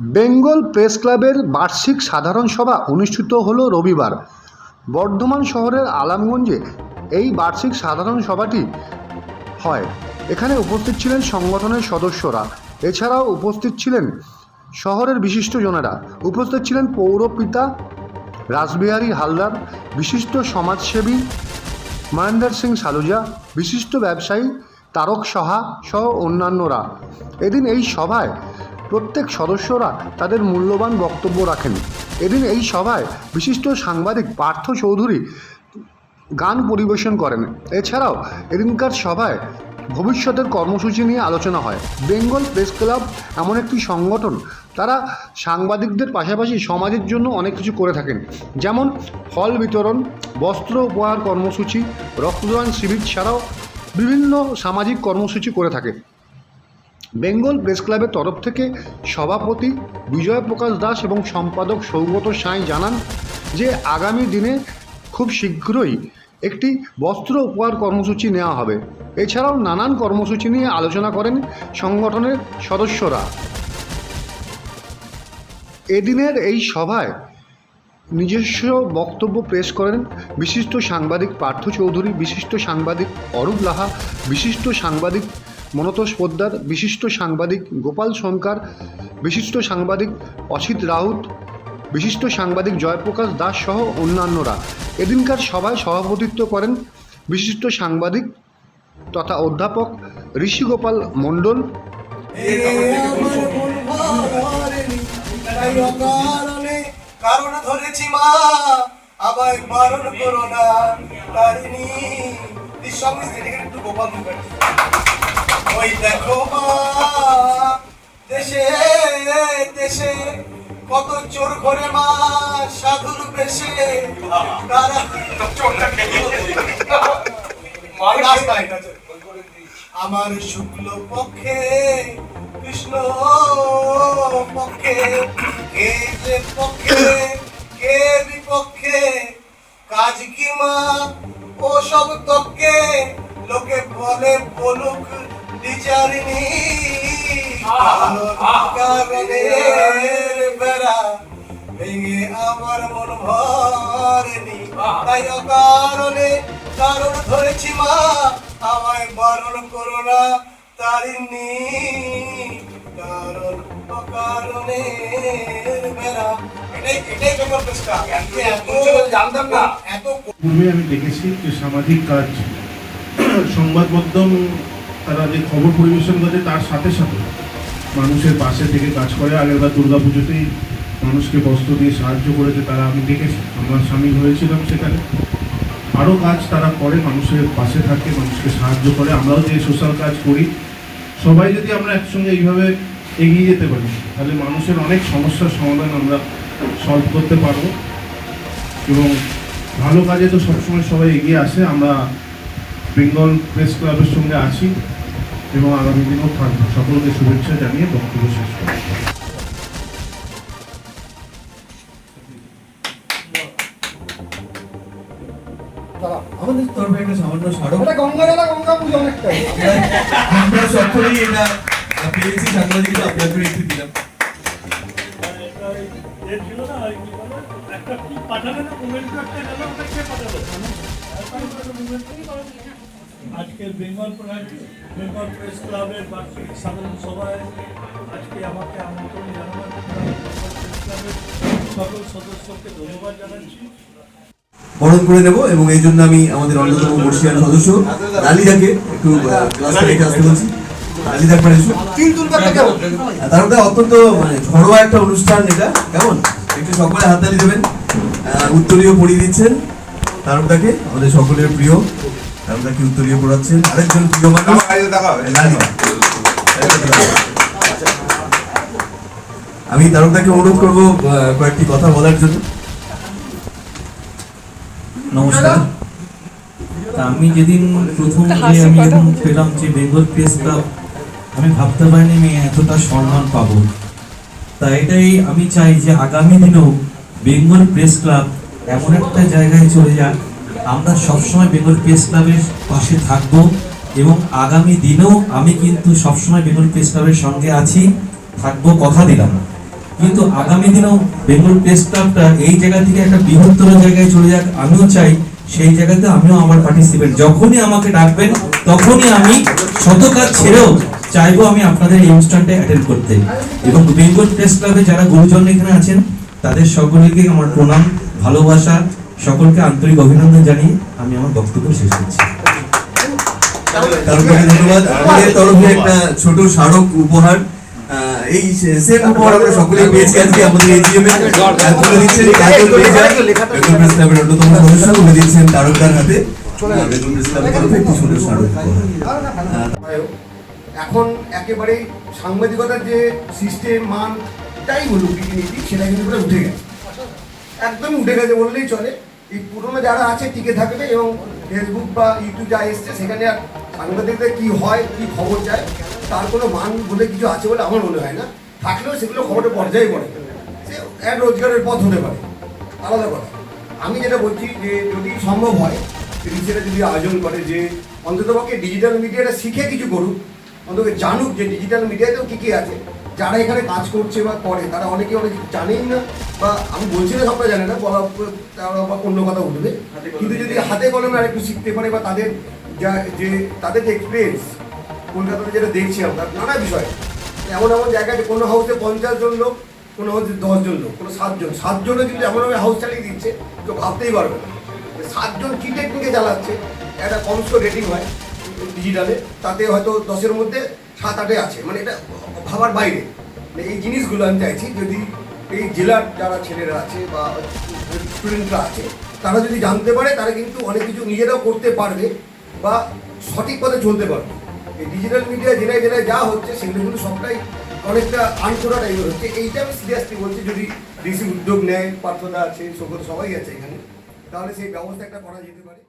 Bengal press ক্লাবের বার্ষিক সাধারণ সভা অনুষ্ঠিত হলো রবিবার। বর্ধমান শহরের আলামগঞ্জে এই বার্ষিক সাধারণ সভাটি হয়। এখানে উপস্থিত ছিলেন সংগঠনের সদস্যরা। এছাড়াও উপস্থিত ছিলেন শহরের বিশিষ্ট জনেরা উপস্থিত ছিলেন পৌরপিতা রাসবিহারী হালদার, বিশিষ্ট সমাজসেবী মহেন্দ্র সিং সালুজা, বিশিষ্ট ব্যবসায়ী তারক সাহা সহ অন্যান্যরা। এদিন এই সভায় প্রত্যেক সদস্যরা তাদের মূল্যবান বক্তব্য রাখেন। এদিন এই সভায় বিশিষ্ট সাংবাদিক পার্থ চৌধুরী গান পরিবেশন করেন। এছাড়াও এদিনকার সভায় ভবিষ্যতের কর্মসূচি নিয়ে আলোচনা হয়। বেঙ্গল প্রেস ক্লাব এমন একটি সংগঠন, তারা সাংবাদিকদের পাশাপাশি সমাজের জন্য অনেক কিছু করে থাকেন। যেমন ফল বিতরণ, বস্ত্র উপহার কর্মসূচি, রক্তদান শিবির ছাড়াও বিভিন্ন সামাজিক কর্মসূচি করে থাকে। বেঙ্গল প্রেস ক্লাবের তরফ থেকে সভাপতি বিজয় প্রকাশ দাস এবং সম্পাদক সৌগত সাঁই জানান যে আগামী দিনে খুব শীঘ্রই একটি বস্ত্র উপহার কর্মসূচি নেওয়া হবে। এছাড়াও নানান কর্মসূচি নিয়ে আলোচনা করেন সংগঠনের সদস্যরা। এদিনের এই সভায় নিজস্ব বক্তব্য পেশ করেন বিশিষ্ট সাংবাদিক পার্থ চৌধুরী, বিশিষ্ট সাংবাদিক অরূপ লাহা, বিশিষ্ট সাংবাদিক মনতোষ পোদ্দার, বিশিষ্ট সাংবাদিক গোপাল সরকার বিশিষ্ট সাংবাদিক অসিত রাউত, বিশিষ্ট সাংবাদিক জয়প্রকাশ দাস সহ অন্যান্যরা। এদিনকার সভায় সভাপতিত্ব করেন বিশিষ্ট সাংবাদিক তথা অধ্যাপক ঋষিগোপাল মণ্ডল। বারণ করো না, তারিণী। একটু গোপাল মুখার্জি ওই দেখো দেশে দেশে কত চোর ঘরে মা সাধুর বেশে। তারা আমার শুক্ল পক্ষে কৃষ্ণ পক্ষে কে যে পক্ষে কে বিপক্ষে কাজ কি মা? ও সব তককে লোকে বলে বলুক বিচারিনি বেড়া ভেঙে আমার মন ভরেনি। তাই অকারণে কারণ ধরেছি মা আমায় বারণ করো না তারিনি কারণ বেড়া। পূর্বে আমি দেখেছি যে সামাজিক কাজ সংবাদ মাধ্যম তারা যে খবর পরিবেশন করে তার সাথে সাথে মানুষের পাশে থেকে কাজ করে। আগেরবার দুর্গা পুজোতেই মানুষকে বস্ত্র দিয়ে সাহায্য করেছে, তারা আমি দেখেছি। আমরা সামিল হয়েছিলাম সেখানে। আরও কাজ তারা করে, মানুষের পাশে থাকে, মানুষকে সাহায্য করে। আমরাও যে সোশ্যাল কাজ করি, সবাই যদি আমরা একসঙ্গে এইভাবে এগিয়ে যেতে পারি, তাহলে মানুষের অনেক সমস্যার সমাধান আমরা সলভ করতে পারব। এবং ভালো কাজে তো সবসময় সবাই এগিয়ে আসে। আমরা বেঙ্গল প্রেস ক্লাবের সঙ্গে আছি। এবং আগামী দিনেও থাকব। সকলকে শুভেচ্ছা জানিয়ে বক্তব্য শেষ আমাদের তরফে একটা সামান্য স্মারক। এটা গঙ্গা জলা গঙ্গা পুজো অনেকটাই আমরা সকলেই এটা পেয়েছি সাংবাদিকরা আপনাদের একটু দিলাম। একটা কি পাঠালে না মোমেন্ট একটা গেল ওটা কে পাঠালো? আজকের বেঙ্গল বেঙ্গল প্রেস ক্লাবের বার্ষিক সাধারণ সভায় আজকে আমাকে আমন্ত্রণ জানানোর ক্লাবের সকল সদস্যকে ধন্যবাদ জানাচ্ছি। বরণ করে নেব এবং এই জন্য আমি আমাদের অন্যতম বর্ষিয়ান সদস্য লালিদাকে একটু ক্লাসে রেখে আসতে বলছি। এসো। তুলবে কেমন? তার মধ্যে অত্যন্ত মানে ঘরোয়া একটা অনুষ্ঠান এটা কেমন? একটু সকলে হাততালি দেবেন। আহ, উত্তরীয় পড়িয়ে দিচ্ছেন। তারকদাকে আমাদের সকলের প্রিয় তারকদাকে উত্তরীয় পড়াচ্ছেন। আরেকজন প্রিয় মানুষ। আমি তারকদাকে অনুরোধ করব আহ, কয়েকটি কথা বলার জন্য। নমস্কার। তা আমি যেদিন প্রথম যে আমি যখন পেলাম যে বেঙ্গল প্রেস ক্লাব আমি ভাবতে পারিনি আমি এতটা সম্মান পাবো। তা এটাই আমি চাই যে আগামী দিনেও বেঙ্গল প্রেস ক্লাব এমন একটা জায়গায় চলে যাক আমরা সবসময় বেঙ্গল প্রেস ক্লাবের পাশে থাকব এবং আগামী দিনেও আমি কিন্তু সবসময় বেঙ্গল প্রেস ক্লাবের সঙ্গে আছি, থাকব, কথা দিলাম। কিন্তু আগামী দিনেও বেঙ্গল প্রেস ক্লাবটা এই জায়গা থেকে একটা বৃহত্তর জায়গায় চলে যাক আমিও চাই, সেই জায়গাতে আমিও আমার পার্টিসিপেট যখনই আমাকে ডাকবেন, তখনই আমি শত কাজ ছেড়েও চাইব আমি আপনাদের এই অনুষ্ঠানটা অ্যাটেন্ড করতে। এবং বেঙ্গল প্রেস ক্লাবে যারা গুরুজন এখানে আছেন, তাদের সকলকে আমার প্রণাম, ভালোবাসা সকলকে আন্তরিক অভিনন্দন জানিয়ে আমি আমার বক্তব্য শেষ করছি। ধন্যবাদ। আমাদের তরফে একটা ছোট স্মারক উপহার। হাতে। এখন একেবারেই সাংবাদিকতার যে সিস্টেম, মান তাই বলুক সেটা কিন্তু উঠে গেছে। একদমই উঠে গেছে বললেই চলে। এই পুরোনো যারা আছে, টিকে থাকবে এবং ফেসবুক বা ইউটিউব যা এসছে, সেখানে আর সাংবাদিকদের কী হয়, কী খবর যায়, তার কোনো মান বলে কিছু আছে বলে আমার মনে হয় না। থাকলেও সেগুলো খবরের পর্যায়ে পড়ে। সে এক রোজগারের পথ হতে পারে। আলাদা কথা। আমি যেটা বলছি যে, যদি সম্ভব হয় সেটা যদি আয়োজন করে যে, অন্ততপক্ষে ডিজিটাল মিডিয়াটা শিখে কিছু করুক, অন্তত জানুক যে ডিজিটাল মিডিয়াতেও কী কী আছে। যারা এখানে কাজ করছে বা করে তারা অনেকে অনেক জানেই না বা আমি বলছি না সবটা জানে না বলা তারা বা অন্য কথা উঠবে কিন্তু যদি হাতে কলমে আর একটু শিখতে পারে বা তাদের যা যে তাদের যে এক্সপিরিয়েন্স কলকাতাতে যেটা দেখছি আমরা নানা বিষয়। এমন এমন জায়গায় কোনো হাউসে পঞ্চাশ জন লোক কোনো হাউসে দশজন লোক কোনো সাতজন সাতজনও কিন্তু এমনভাবে হাউস চালিয়ে দিচ্ছে কেউ ভাবতেই পারবে না। সাতজন কী টেকনিকে চালাচ্ছে একটা কম রেটিং হয়। ডিজিটালে তাতে হয়তো দশের মধ্যে সাত আটে আছে। মানে এটা ভাবার বাইরে। মানে এই জিনিসগুলো আমি চাইছি যদি এই জেলার যারা ছেলেরা আছে বা স্টুডেন্টরা আছে, তারা যদি জানতে পারে, তারা কিন্তু অনেক কিছু নিজেরাও করতে পারবে বা সঠিক পথে চলতে পারবে। এই ডিজিটাল মিডিয়া জেলায় জেলায় যা হচ্ছে, সেগুলো কিন্তু সবটাই অনেকটা আনকোরা টাইপের হচ্ছে। এইটা আমি সিরিয়াসলি বলছি, যদি ডিসি উদ্যোগ নেয়, পার্থদা আছে সকল সবাই আছে এখানে, তাহলে সেই ব্যবস্থা একটা করা যেতে পারে।